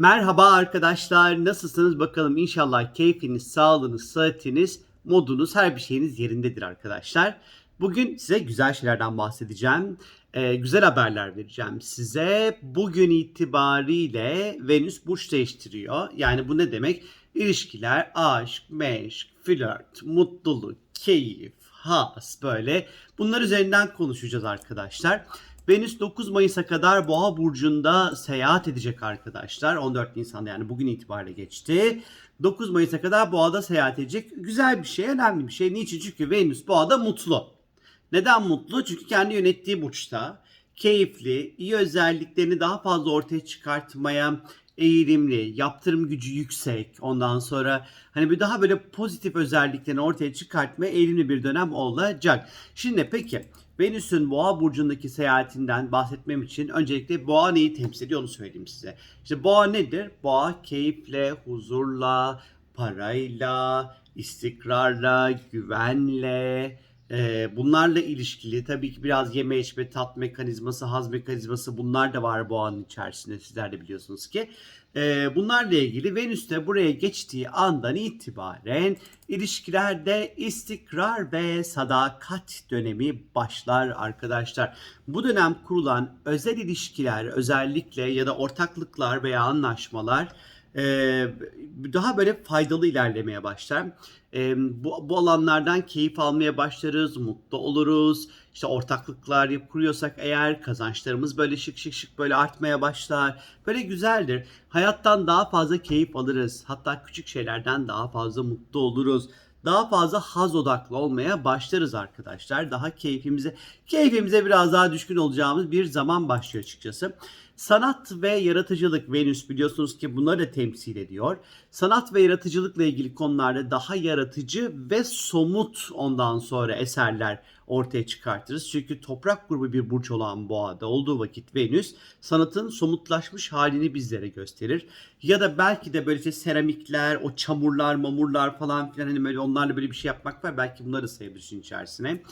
Merhaba arkadaşlar. Nasılsınız bakalım? İnşallah keyfiniz, sağlığınız, sıhhatiniz, modunuz, her bir şeyiniz yerindedir arkadaşlar. Bugün size güzel şeylerden bahsedeceğim. Ee, güzel haberler vereceğim size. Bugün itibariyle Venüs burç değiştiriyor. Yani bu ne demek? İlişkiler, aşk, meşk, flört, mutluluk, keyif, has böyle. Bunlar üzerinden konuşacağız arkadaşlar. Venüs 9 Mayıs'a kadar Boğa burcunda seyahat edecek arkadaşlar. 14 Nisan'da yani bugün itibariyle geçti. 9 Mayıs'a kadar Boğa'da seyahat edecek. Güzel bir şey, önemli bir şey. Niçin? Çünkü Venüs Boğa'da mutlu. Neden mutlu? Çünkü kendi yönettiği burçta keyifli, iyi özelliklerini daha fazla ortaya çıkartmaya eğilimli, yaptırım gücü yüksek. Ondan sonra hani bir daha böyle pozitif özelliklerini ortaya çıkartmaya eğilimli bir dönem olacak. Şimdi peki Venüs'ün Boğa burcundaki seyahatinden bahsetmem için öncelikle Boğa neyi temsil ediyor onu söyleyeyim size. İşte Boğa nedir? Boğa keyifle, huzurla, parayla, istikrarla, güvenle, bunlarla ilişkili tabii ki biraz yeme içme, tat mekanizması, haz mekanizması bunlar da var boğanın içerisinde sizler de biliyorsunuz ki. Ee, bunlarla ilgili Venüs de buraya geçtiği andan itibaren ilişkilerde istikrar ve sadakat dönemi başlar arkadaşlar. Bu dönem kurulan özel ilişkiler özellikle ya da ortaklıklar veya anlaşmalar daha böyle faydalı ilerlemeye başlar. Bu, bu alanlardan keyif almaya başlarız, mutlu oluruz. İşte ortaklıklar kuruyorsak eğer kazançlarımız böyle şık şık şık böyle artmaya başlar. Böyle güzeldir. Hayattan daha fazla keyif alırız. Hatta küçük şeylerden daha fazla mutlu oluruz. Daha fazla haz odaklı olmaya başlarız arkadaşlar. Daha keyfimize keyfimize biraz daha düşkün olacağımız bir zaman başlıyor açıkçası. Sanat ve yaratıcılık Venüs biliyorsunuz ki bunları da temsil ediyor. Sanat ve yaratıcılıkla ilgili konularda daha yaratıcı ve somut ondan sonra eserler ortaya çıkartırız. Çünkü toprak grubu bir burç olan boğada olduğu vakit Venüs sanatın somutlaşmış halini bizlere gösterir. Ya da belki de böyle işte seramikler, o çamurlar, mamurlar falan filan hani böyle onlarla böyle bir şey yapmak var. Belki bunları sayabilir işin içerisine.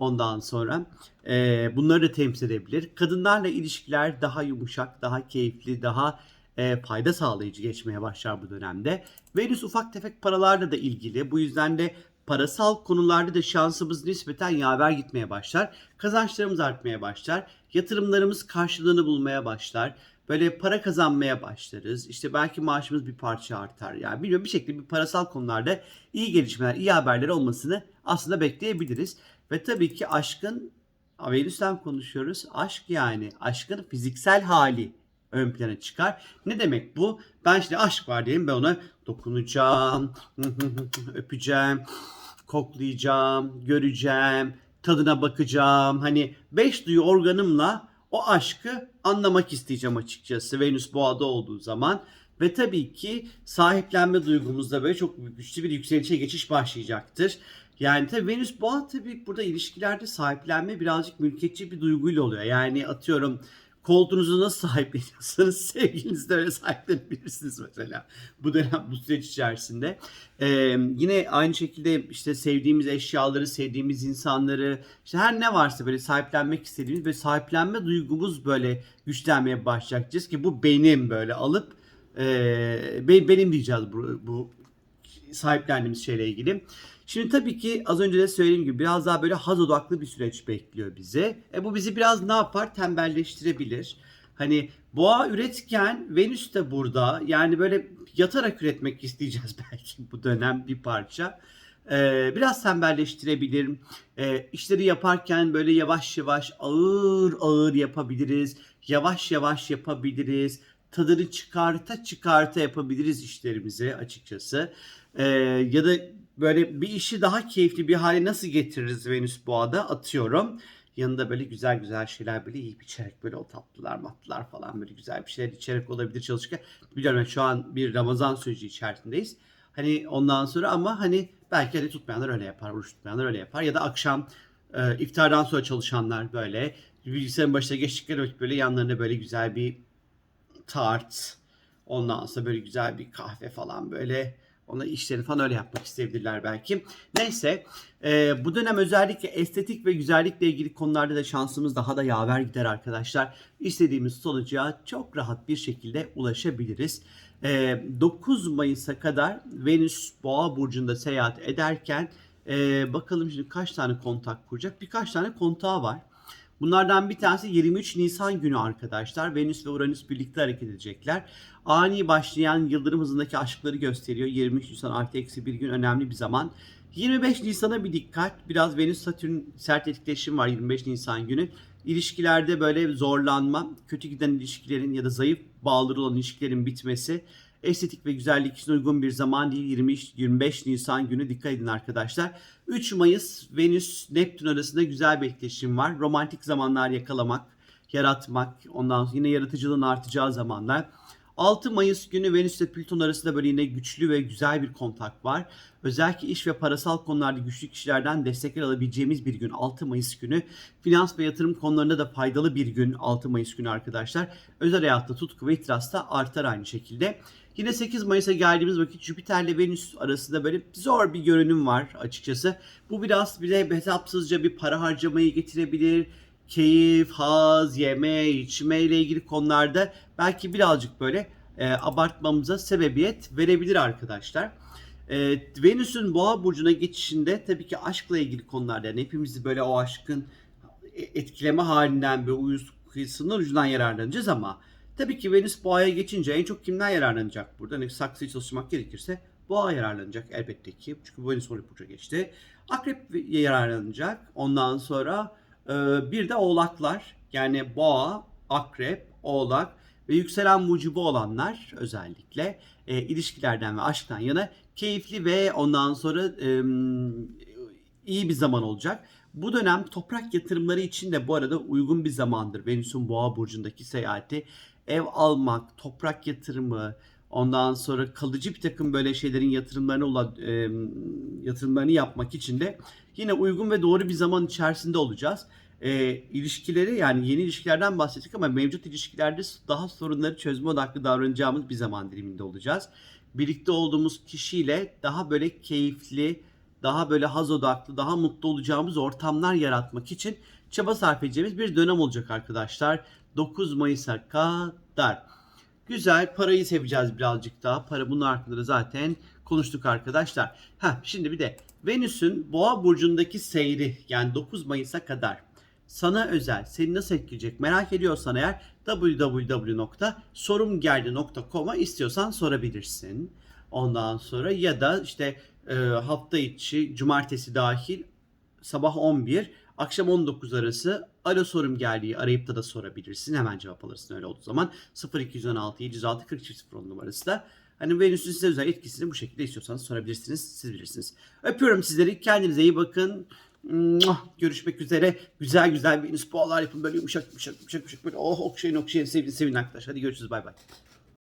Ondan sonra e, bunları da temsil edebilir. Kadınlarla ilişkiler daha yumuşak, daha keyifli, daha e, fayda sağlayıcı geçmeye başlar bu dönemde. Venüs ufak tefek paralarla da ilgili. Bu yüzden de parasal konularda da şansımız nispeten yaver gitmeye başlar. Kazançlarımız artmaya başlar. Yatırımlarımız karşılığını bulmaya başlar. Böyle para kazanmaya başlarız. İşte belki maaşımız bir parça artar. Yani bilmiyorum bir şekilde bir parasal konularda iyi gelişmeler, iyi haberler olmasını aslında bekleyebiliriz. Ve tabii ki aşkın Venüs'ten konuşuyoruz. Aşk yani aşkın fiziksel hali ön plana çıkar. Ne demek bu? Ben şimdi aşk var diyelim ben ona dokunacağım, öpeceğim, koklayacağım, göreceğim, tadına bakacağım. Hani beş duyu organımla o aşkı anlamak isteyeceğim açıkçası Venüs boğada olduğu zaman. Ve tabii ki sahiplenme duygumuzda böyle çok güçlü bir yükselişe geçiş başlayacaktır. Yani tabii Venüs boğa tabii burada ilişkilerde sahiplenme birazcık mülkiyetçi bir duyguyla oluyor. Yani atıyorum koltuğunuzu nasıl sahipleniyorsanız sevgilinizi de öyle sahiplenebilirsiniz mesela bu dönem bu süreç içerisinde. Ee, yine aynı şekilde işte sevdiğimiz eşyaları, sevdiğimiz insanları işte her ne varsa böyle sahiplenmek istediğimiz ve sahiplenme duygumuz böyle güçlenmeye başlayacağız ki bu benim böyle alıp e, be- benim diyeceğiz bu, bu sahiplendiğimiz şeyle ilgili. Şimdi tabii ki az önce de söylediğim gibi biraz daha böyle haz odaklı bir süreç bekliyor bizi. E bu bizi biraz ne yapar? Tembelleştirebilir. Hani boğa üretken Venüs de burada. Yani böyle yatarak üretmek isteyeceğiz belki bu dönem bir parça. Ee, biraz tembelleştirebilir. Ee, işleri yaparken böyle yavaş yavaş ağır ağır yapabiliriz. Yavaş yavaş yapabiliriz. Tadını çıkarta çıkarta yapabiliriz işlerimizi açıkçası. Ee, ya da böyle bir işi daha keyifli bir hale nasıl getiririz Venüs boğada atıyorum. Yanında böyle güzel güzel şeyler böyle yiyip içerek böyle o tatlılar matlılar falan böyle güzel bir şeyler içerek olabilir çalışırken. Biliyorum ben şu an bir Ramazan süreci içerisindeyiz. Hani ondan sonra ama hani belki hani tutmayanlar öyle yapar, oruç tutmayanlar öyle yapar. Ya da akşam e, iftardan sonra çalışanlar böyle bilgisayarın başına geçtikleri böyle yanlarında böyle güzel bir tart. Ondan sonra böyle güzel bir kahve falan böyle Ona işlerini falan öyle yapmak isteyebilirler belki. Neyse e, bu dönem özellikle estetik ve güzellikle ilgili konularda da şansımız daha da yaver gider arkadaşlar. İstediğimiz sonuca çok rahat bir şekilde ulaşabiliriz. E, 9 Mayıs'a kadar Venüs Boğa burcunda seyahat ederken e, bakalım şimdi kaç tane kontak kuracak? Birkaç tane kontağı var. Bunlardan bir tanesi 23 Nisan günü arkadaşlar. Venüs ve Uranüs birlikte hareket edecekler. Ani başlayan yıldırım hızındaki aşkları gösteriyor. 23 Nisan artı eksi bir gün önemli bir zaman. 25 Nisan'a bir dikkat. Biraz Venüs-Satürn sert etkileşim var 25 Nisan günü. İlişkilerde böyle zorlanma, kötü giden ilişkilerin ya da zayıf bağları olan ilişkilerin bitmesi estetik ve güzellik için uygun bir zaman değil. 23 25 Nisan günü dikkat edin arkadaşlar. 3 Mayıs Venüs Neptün arasında güzel bir etkileşim var. Romantik zamanlar yakalamak, yaratmak, ondan sonra yine yaratıcılığın artacağı zamanlar. 6 Mayıs günü Venüs ile Plüton arasında böyle yine güçlü ve güzel bir kontak var. Özellikle iş ve parasal konularda güçlü kişilerden destekler alabileceğimiz bir gün 6 Mayıs günü. Finans ve yatırım konularında da faydalı bir gün 6 Mayıs günü arkadaşlar. Özel hayatta tutku ve itiraz da artar aynı şekilde. Yine 8 Mayıs'a geldiğimiz vakit Jüpiter ile Venüs arasında böyle zor bir görünüm var açıkçası. Bu biraz bize hesapsızca bir para harcamayı getirebilir. Keyif, haz, yeme, içme ile ilgili konularda belki birazcık böyle e, abartmamıza sebebiyet verebilir arkadaşlar. E, Venüs'ün Boğa burcuna geçişinde tabii ki aşkla ilgili konularda yani hepimizi böyle o aşkın etkileme halinden ve uyuz kıyısının ucundan yararlanacağız ama tabii ki Venüs Boğa'ya geçince en çok kimden yararlanacak burada? Hani saksıyı çalışmak gerekirse Boğa yararlanacak elbette ki. Çünkü Venüs Oğlak Burcu'na geçti. Akrep yararlanacak. Ondan sonra e, bir de Oğlaklar. Yani Boğa, Akrep, Oğlak ve yükselen mucibu olanlar özellikle e, ilişkilerden ve aşktan yana keyifli ve ondan sonra e, iyi bir zaman olacak. Bu dönem toprak yatırımları için de bu arada uygun bir zamandır. Venüs'ün Boğa burcundaki seyahati ev almak, toprak yatırımı, ondan sonra kalıcı bir takım böyle şeylerin yatırımlarını e, yatırımlarını yapmak için de yine uygun ve doğru bir zaman içerisinde olacağız. E, ilişkileri yani yeni ilişkilerden bahsettik ama mevcut ilişkilerde daha sorunları çözme odaklı davranacağımız bir zaman diliminde olacağız. Birlikte olduğumuz kişiyle daha böyle keyifli, daha böyle haz odaklı, daha mutlu olacağımız ortamlar yaratmak için çaba sarf edeceğimiz bir dönem olacak arkadaşlar. 9 Mayıs'a kadar. Güzel parayı seveceğiz birazcık daha. Para bunun hakkında da zaten konuştuk arkadaşlar. Ha şimdi bir de Venüs'ün Boğa burcundaki seyri yani 9 Mayıs'a kadar sana özel seni nasıl etkileyecek merak ediyorsan eğer www.sorumgeldi.com'a istiyorsan sorabilirsin. Ondan sonra ya da işte e, hafta içi cumartesi dahil sabah 11 akşam 19 arası alo sorum geldiği arayıp da da sorabilirsin. Hemen cevap alırsın öyle olduğu zaman 0216 706 40 numarası da Hani Venüs'ün size özel etkisini bu şekilde istiyorsanız sorabilirsiniz. Siz bilirsiniz. Öpüyorum sizleri. Kendinize iyi bakın. Görüşmek üzere. Güzel güzel Venüs boğalar yapın. Böyle yumuşak yumuşak yumuşak yumuşak. Böyle oh okşayın okşayın sevin sevin arkadaşlar. Hadi görüşürüz. Bay bay.